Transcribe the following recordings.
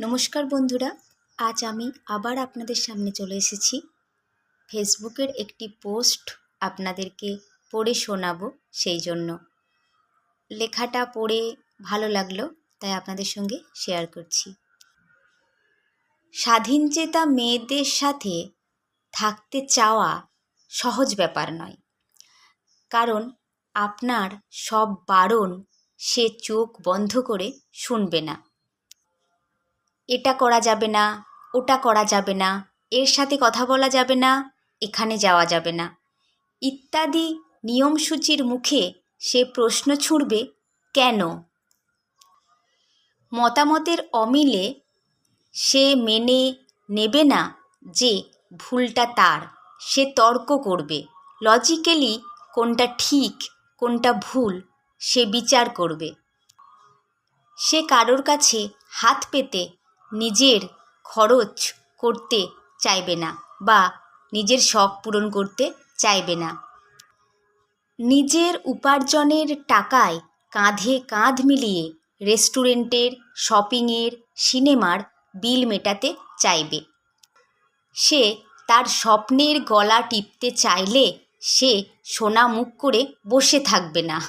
নমস্কার বন্ধুরা, আজ আমি আবার আপনাদের সামনে চলে এসেছি। ফেসবুকের একটি পোস্ট আপনাদেরকে পড়ে শোনাবো সেই জন্য। লেখাটা পড়ে ভালো লাগল, তাই আপনাদের সঙ্গে শেয়ার করছি। স্বাধীনচেতা মেয়েদের সাথে থাকতে চাওয়া সহজ ব্যাপার নয়। কারণ আপনার সব বারণ সে চোখ বন্ধ করে শুনবে না। এটা করা যাবে না, ওটা করা যাবে না, এর সাথে কথা বলা যাবে না, এখানে যাওয়া যাবে না। ইত্যাদি নিয়মসূচির মুখে সে প্রশ্ন ছুঁড়বে, কেন? মতামতের অমিলে সে মেনে নেবে না যে ভুলটা তার, সে তর্ক করবে। লজিক্যালি কোনটা ঠিক, কোনটা ভুল, সে বিচার করবে। সে কারোর কাছে হাত পেতে নিজের খরচ করতে চাইবে না বা নিজের শখ পূরণ করতে চাইবে না। নিজের উপার্জনের টাকায় কাঁধে কাঁধ মিলিয়ে রেস্টুরেন্টের, শপিংয়ের, সিনেমার বিল মেটাতে চাইবে। সে তার স্বপ্নের গলা টিপতে চাইলে সে সোনা মুখ করে বসে থাকবে না।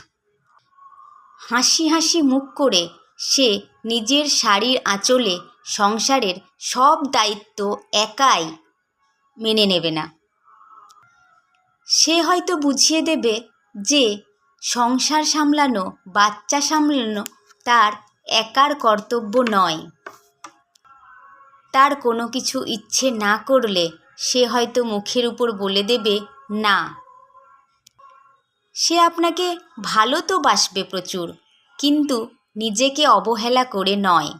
হাসি হাসি মুখ করে সে নিজের শাড়ির আঁচলে সংসারের সব দায়িত্ব একাই মেনে নেবে না। সে হয়তো বুঝিয়ে দেবে যে সংসার সামলানো, বাচ্চা সামলানো তার একার কর্তব্য নয়। তার কোনো কিছু ইচ্ছে না করলে সে হয়তো মুখের উপর বলে দেবে, না। সে আপনাকে ভালো তো বাসবে প্রচুর, কিন্তু নিজেকে অবহেলা করে নয়।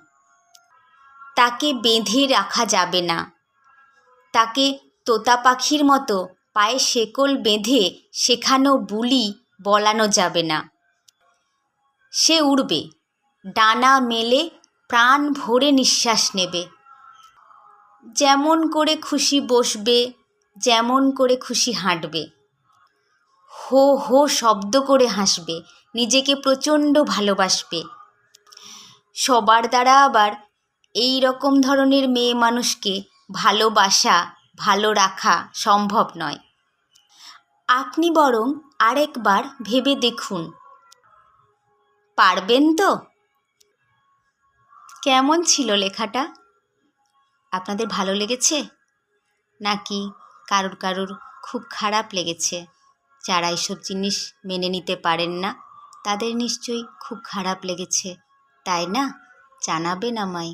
তাকে বেঁধে রাখা যাবে না। তাকে তোতা পাখির মতো পায়ে শেকল বেঁধে শেখানো বুলি বলানো যাবে না। সে উড়বে, ডানা মেলে প্রাণ ভরে নিঃশ্বাস নেবে। যেমন করে খুশি বসবে, যেমন করে খুশি হাঁটবে। হো হো শব্দ করে হাসবে, নিজেকে প্রচণ্ড ভালোবাসবে। সবার দ্বারা আবার এই রকম ধরনের মেয়ে মানুষকে ভালোবাসা, ভালো রাখা সম্ভব নয়। আপনি বরং আরেকবার ভেবে দেখুন। পারবেন তো? কেমন ছিল লেখাটা? আপনাদের ভালো লেগেছে? নাকি কারুর কারুর খুব খারাপ লেগেছে? যারা এইসব জিনিস মেনে নিতে পারেন না, তাদের নিশ্চয়ই খুব খারাপ লেগেছে, তাই না? জানাবেন আমায়।